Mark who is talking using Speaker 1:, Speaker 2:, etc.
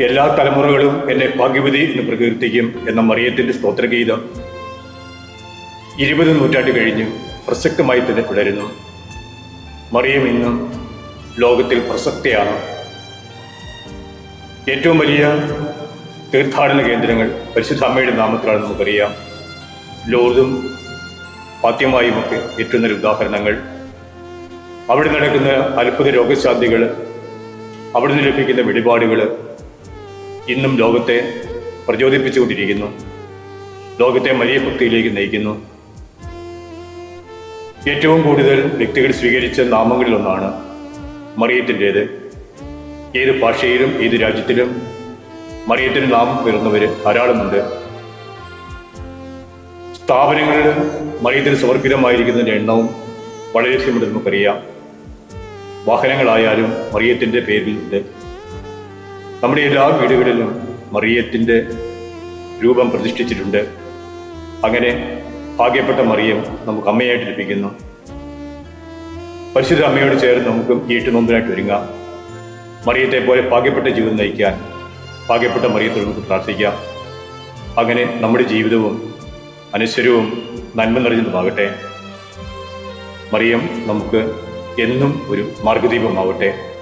Speaker 1: എല്ലാ തലമുറകളും എന്നെ ഭാഗ്യവതി എന്ന് പ്രകീർത്തിക്കും എന്ന മറിയത്തിന്റെ സ്തോത്രഗീതം ഇരുപത് നൂറ്റാണ്ട് കഴിഞ്ഞ് പ്രസക്തമായി തന്നെ തുടരുന്നു. മറിയം ഇന്നും ലോകത്തിൽ പ്രസക്തിയാണ്. ഏറ്റവും വലിയ തീർത്ഥാടന കേന്ദ്രങ്ങൾ പരിശുദ്ധാമ്മയുടെ നാമത്തിലാണെന്ന് നമുക്കറിയാം. ലോർദും ഫാത്യമായുമൊക്കെ ഏറ്റവും നല്ല ഉദാഹരണങ്ങൾ. അവിടെ നടക്കുന്ന അത്ഭുത രോഗശാന്തികൾ അവിടുന്ന് ലഭിക്കുന്ന വെളിപാടുകൾ ഇന്നും ലോകത്തെ പ്രചോദിപ്പിച്ചുകൊണ്ടിരിക്കുന്നു. ലോകത്തെ വലിയ ഭക്തിയിലേക്ക് നയിക്കുന്നു. ഏറ്റവും കൂടുതൽ വ്യക്തികൾ സ്വീകരിച്ച നാമങ്ങളിലൊന്നാണ് മറിയത്തിന്റേത്. ഏത് ഭാഷയിലും ഏത് രാജ്യത്തിലും മറിയത്തിന് നാമം വരുന്നവർ ധാരാളമുണ്ട്. സ്ഥാപനങ്ങളിൽ മറിയത്തിന് സമർപ്പിതമായിരിക്കുന്നതിന്റെ എണ്ണവും വളരെയധികമുണ്ട് നമുക്കറിയാം. വാഹനങ്ങളായാലും മറിയത്തിന്റെ പേരിലുണ്ട്. നമ്മുടെ എല്ലാ വീടുകളിലും മറിയത്തിന്റെ രൂപം പ്രതിഷ്ഠിച്ചിട്ടുണ്ട്. അങ്ങനെ ഭാഗ്യപ്പെട്ട മറിയം നമുക്ക് അമ്മയായിട്ട് ലഭിക്കുന്നു. പരിശുദ്ധ അമ്മയോട് ചേർന്ന് നമുക്കും ഈ ഒരുങ്ങാം. മറിയത്തെ പോലെ ഭാഗ്യപ്പെട്ട ജീവിതം നയിക്കാൻ ഭാഗ്യപ്പെട്ട മറിയത്തോട് നമുക്ക് പ്രാർത്ഥിക്കാം. അങ്ങനെ നമ്മുടെ ജീവിതവും അനശ്വരവും നന്മ നിറഞ്ഞതുമാകട്ടെ. മറിയം നമുക്ക് എന്നും ഒരു മാർഗദീപമാവട്ടെ.